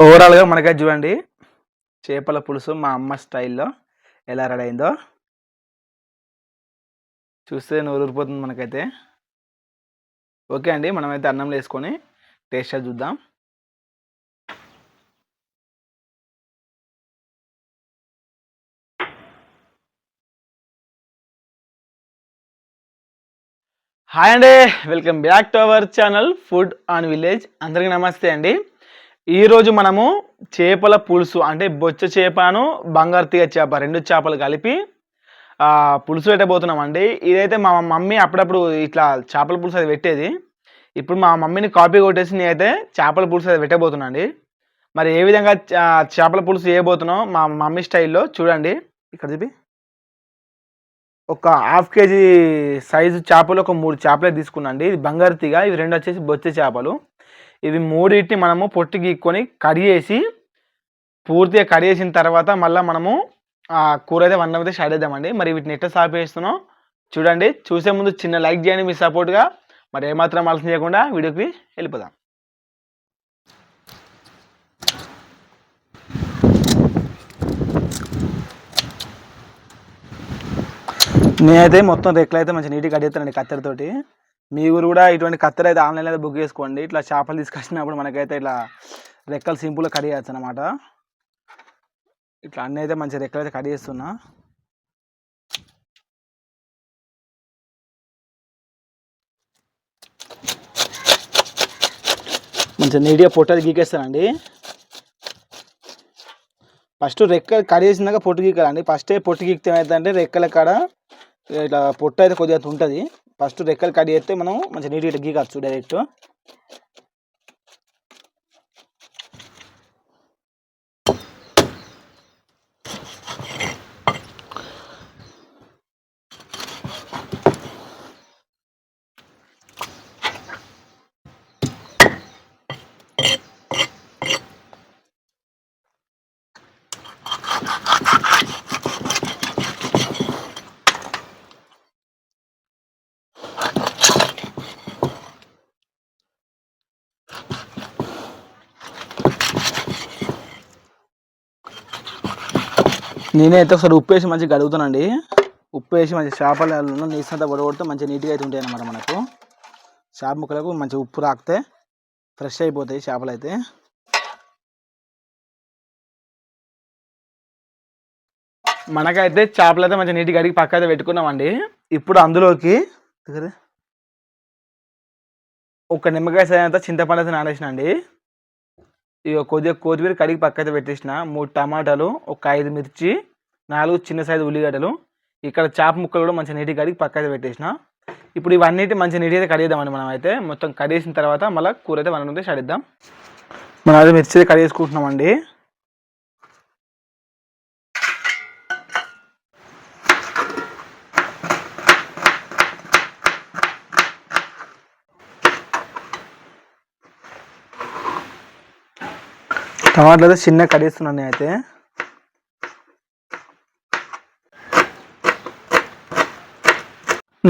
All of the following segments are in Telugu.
ఓవరాల్గా మనకైతే చూడండి చేపల పులుసు మా అమ్మ స్టైల్లో ఎలా రెడీ అయిందో. చూస్తే నోరు మనకైతే. ఓకే అండి మనమైతే అన్నంలో వేసుకొని టేస్ట్ చూద్దాం. హాయ్ అండి welcome back to our channel food on village అందరికీ నమస్తే అండి. ఈరోజు మనము చేపల పులుసు అంటే బొచ్చ చేపను బంగారు తీగ చేప రెండు చేపలు కలిపి పులుసు పెట్టబోతున్నామండి. ఇదైతే మా మమ్మీ అప్పుడప్పుడు ఇట్లా చేపల పులుసు అది పెట్టేది. ఇప్పుడు మా మమ్మీని కాపీ కొట్టేసి నేనైతే చేపల పులుసు అది పెట్టబోతున్నా అండి మరి ఏ విధంగా చేపల పులుసు చేయబోతున్నాం మా మమ్మీ స్టైల్లో చూడండి. ఇక్కడ చెప్పి ఒక హాఫ్ కేజీ సైజు చేపలు ఒక మూడు చేపలే తీసుకున్నాండి ఇది బంగారు తీగ ఇవి రెండు వచ్చేసి బొచ్చే చేపలు. ఇవి మూడింటిని మనము పొట్టు గీక్కొని కడిగేసి పూర్తిగా కడిగేసిన తర్వాత మళ్ళీ మనము ఆ కూర అయితే వన్ అయితే స్టార్ట్ చేద్దామండి. మరి వీటిని ఎట్లా సాపేస్తున్నాం చూడండి. చూసే ముందు చిన్న లైక్ చేయండి మీ సపోర్ట్గా. మరి ఏమాత్రం ఆలస్యం చేయకుండా వీడియోకి వెళ్ళిపోదాం. నేనైతే మొత్తం రెక్కలు అయితే మంచి నీట్గా కడిగేస్తానండి కత్తెరతోటి. మీ ఊరు కూడా ఇటువంటి కత్తెర అయితే ఆన్లైన్లో అయితే బుక్ చేసుకోండి. ఇట్లా చేపలు తీసుకొచ్చినప్పుడు మనకైతే ఇట్లా రెక్కలు సింపుల్గా కట్ కడిగేయచ్చు అనమాట ఇట్లా అన్నీ అయితే మంచి రెక్కలు అయితే కట్ చేస్తున్నా. మంచిగా నీట్గా పొట్టది గీకేస్తానండి. ఫస్ట్ రెక్క కడిగేసినాక పొట్టు గీకాలండి. ఫస్టే పొట్టు గీకితే ఏమవుతుందంటే రెక్కల కాడ ఇట్లా పొట్టు అయితే కొద్దిగా ఉంటుంది. ఫస్ట్ రెక్కలు చేస్తే మనం మంచిగా నీట్గా ఇట్లా గీకచ్చు డైరెక్ట్ నేనైతే ఒకసారి ఉప్పు వేసి మంచిగా కడుగుతానండి. ఉప్పు వేసి మంచి చేపలు నీసంతా పొడగొడితే మంచిగా నీట్గా అయితే ఉంటాయి అన్నమాట మనకు. చేప ముక్కలకు మంచిగా ఉప్పు రాకితే ఫ్రెష్ అయిపోతాయి చేపలు అయితే. మనకైతే చేపలు అయితే మంచిగా నీట్గా కడిగి పక్క అయితే పెట్టుకున్నామండి. ఇప్పుడు అందులోకి ఒక నిమ్మకాయ సైనంత చింతపండు అయితే నానేసిన అండి. ఇక కొద్దిగా కొత్తిమీర కడిగి పక్క పెట్టేసిన మూడు టమాటాలు ఒక ఐదు మిర్చి నాలుగు చిన్న సైజు ఉల్లిగడ్డలు. ఇక్కడ చేప ముక్కలు కూడా మంచిగా నీటి కడిగి పక్క పెట్టేసిన. ఇప్పుడు ఇవన్నీ మంచి నీటి అయితే కడిగేద్దామండి మనం అయితే. మొత్తం కడిగేసిన తర్వాత మళ్ళీ కూర అయితే మనం అయితే స్టార్ట్ మనం అయితే మిర్చి అయితే కడిగేసుకుంటున్నామండి. టమాటాలు అయితే చిన్న కడిగేస్తున్నాను నేనైతే.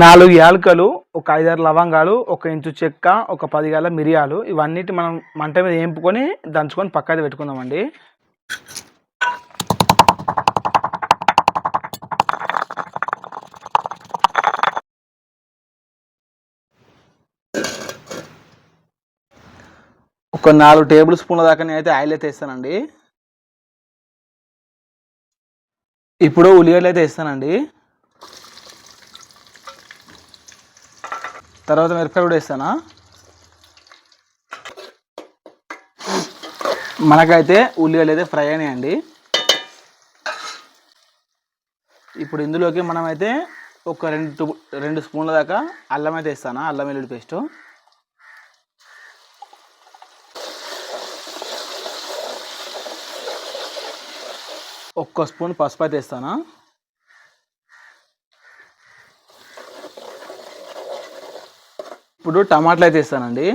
నాలుగు యాలకలు ఒక ఐదారు లవంగాలు ఒక ఇంచు చెక్క ఒక పది గల మిరియాలు ఇవన్నిటి మనం మంట మీద వేంపుకొని దంచుకొని పక్కది పెట్టుకుందామండి. ఒక నాలుగు టేబుల్ స్పూన్ల దాకా నేనైతే ఆయిల్ అయితే వేస్తానండి. ఇప్పుడు ఉల్లిగడ్డలు అయితే వేస్తానండి. తర్వాత మిరపకాయ కూడా వేస్తానా? మనకైతే ఉల్లిగడ్డలు అయితే ఫ్రై అయినాయండి. ఇప్పుడు ఇందులోకి మనమైతే ఒక రెండు రెండు స్పూన్ల దాకా అల్లం అయితే వేస్తానా? అల్లం వెల్లుల్లి పేస్టు. ఒక్క స్పూన్ పసుపు అయితే వేస్తానా? ఇప్పుడు టమాటాలు అయితే వేస్తానండి.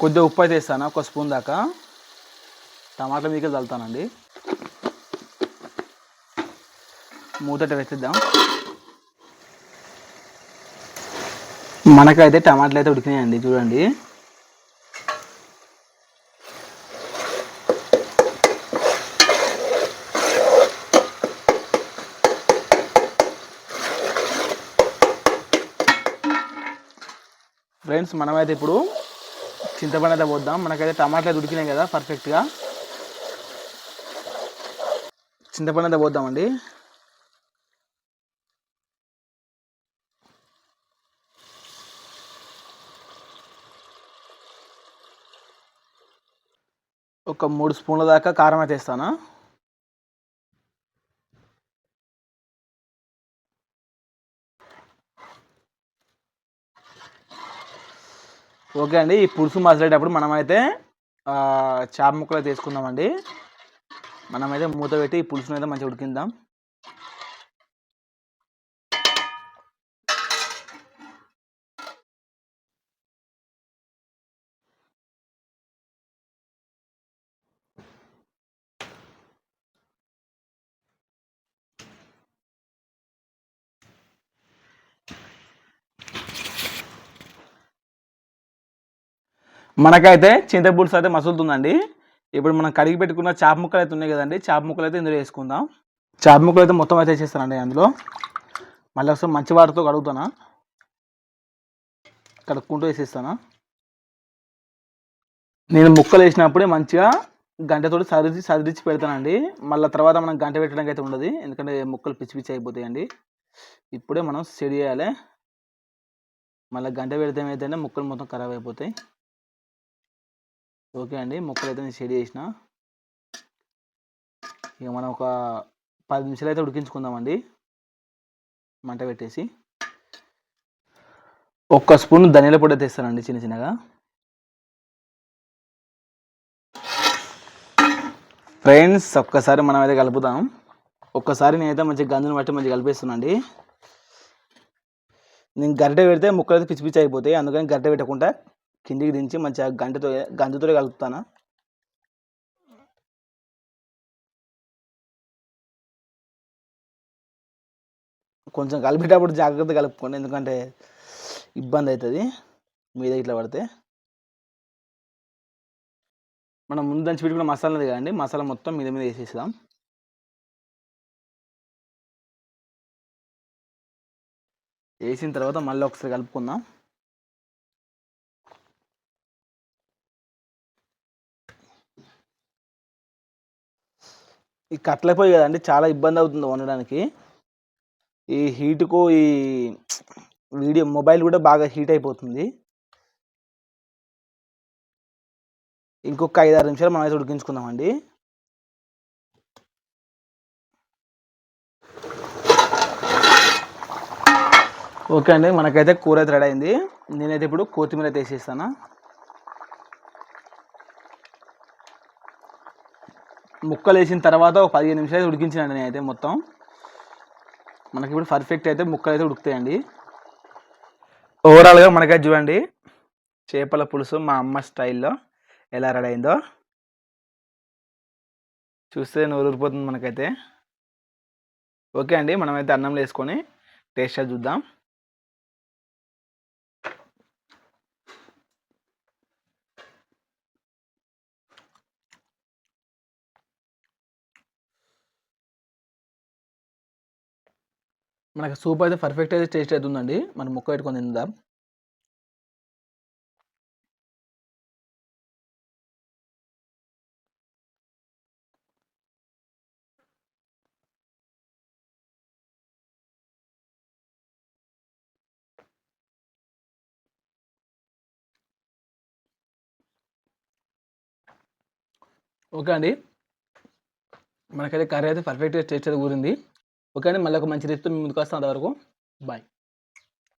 కొద్దిగా ఉప్పు అయితే వేస్తాను? ఒక స్పూన్ దాకా. టమాటా మీకు చల్లుతానండి. మూతట వేసిద్దాం మనకైతే టమాటాలు అయితే ఉడికినాయండి చూడండి. ఫ్రెండ్స్ మనమైతే ఇప్పుడు చింతపండు అయితే పోద్దాం. మనకైతే టమాటాలు ఉడికినాయి కదా పర్ఫెక్ట్గా చింతపండు అయితే పోద్దామండి. ఒక మూడు స్పూన్ల దాకా కారం అయితే వేస్తాను? ఓకే అండి ఈ పులుసు మసలేటప్పుడు మనమైతే చేప ముక్కలు తీసుకుందామండి మనమైతే మూత పెట్టి ఈ పులుసుని అయితే మంచిగా ఉడికిందాం మనకైతే చింతపులుసు అయితే మసులుతుందండి. ఇప్పుడు మనం కడిగి పెట్టుకున్న చేప ముక్కలు అయితే ఉన్నాయి కదండి. చేప ముక్కలు అయితే ఇందులో వేసుకుందాం. చేప ముక్కలు అయితే మొత్తం అయితే వేసేస్తానండి అందులో. మళ్ళీ ఒకసారి మంచి వాటితో కడుగుతానా? కడుక్కుంటూ వేసేస్తానా? నేను ముక్కలు వేసినప్పుడే మంచిగా గంటతోటి సరిచి సరిచి పెడతానండి. మళ్ళీ తర్వాత మనం గంట పెట్టడానికి అయితే ఉండదు. ఎందుకంటే ముక్కలు పిచ్చి పిచ్చి అయిపోతాయండి. ఇప్పుడే మనం సెడి చేయాలి మళ్ళీ గంట పెడితే ఏమైతే ముక్కలు మొత్తం ఖరాబ్ అయిపోతాయి. ఓకే అండి. ముక్కలు అయితే నేను షెడ్ చేసిన. ఇక మనం ఒక పది నిమిషాలు అయితే ఉడికించుకుందామండి. మంట పెట్టేసి. ఒక్క స్పూన్ ధనియాల పొడి అయితే వేస్తానండి చిన్న చిన్నగా. ఫ్రెండ్స్ ఒక్కసారి మనం అయితే కలుపుదాం. ఒక్కసారి నేనైతే మంచి గంజుని బట్టి మంచిగా కలిపేస్తున్నాండి నేను గరిటె పెడితే ముక్కలు అయితే పిచ్చి పిచ్చి అయిపోతాయి. అందుకని గరిటె పెట్టకుండా కిందికి దించి మంచిగా గంటతో గంటతో కలుపుతాను? కొంచెం కలిపేటప్పుడు జాగ్రత్త కలుపుకోండి ఎందుకంటే ఇబ్బంది అవుతుంది. మీద ఇట్లా పడితే. మనం ముందు దంచి పెట్టుకున్న మసాలా ఉంది కదండి మసాలా మొత్తం మీద మీద వేసేసాం వేసిన తర్వాత మళ్ళీ ఒకసారి కలుపుకుందాం. ఈ కట్ల కదండి చాలా ఇబ్బంది అవుతుంది వండడానికి. ఈ హీటుకు ఈ వీడియో మొబైల్ కూడా బాగా హీట్ అయిపోతుంది. ఇంకొక ఐదు ఆరు నిమిషాలు మనం అయితే ఉడికించుకుందామండి. ఓకే అండి మనకైతే కూర అయితే రెడీ అయింది. నేనైతే ఇప్పుడు కొత్తిమీర అయితే వేసేస్తాను. ముక్కలు వేసిన తర్వాత ఒక పదిహేను నిమిషాలు ఉడికించినండి నేనైతే మొత్తం. మనకి ఇప్పుడు పర్ఫెక్ట్ అయితే ముక్కలు అయితే ఉడుకుతాయండి ఓవరాల్గా మనకైతే చూడండి చేపల పులుసు మా అమ్మ స్టైల్లో ఎలా రెడీ అయిందో. చూస్తే నోరూరిపోతుంది మనకైతే. ఓకే అండి మనమైతే అన్నంలో వేసుకొని టేస్ట్ చూద్దాం. మనకి సూప్ అయితే పర్ఫెక్ట్ అయితే టేస్ట్ అవుతుందండి మనం ముక్క పెట్టుకొని తిందాం. ఓకే అండి. మనకైతే కర్రీ అయితే పర్ఫెక్ట్గా టేస్ట్ అయితే కూరింది ఓకే అండి మళ్ళీ ఒక మంచి రేపుతో మీ ముందుకు వస్తాం అంతవరకు. బాయ్.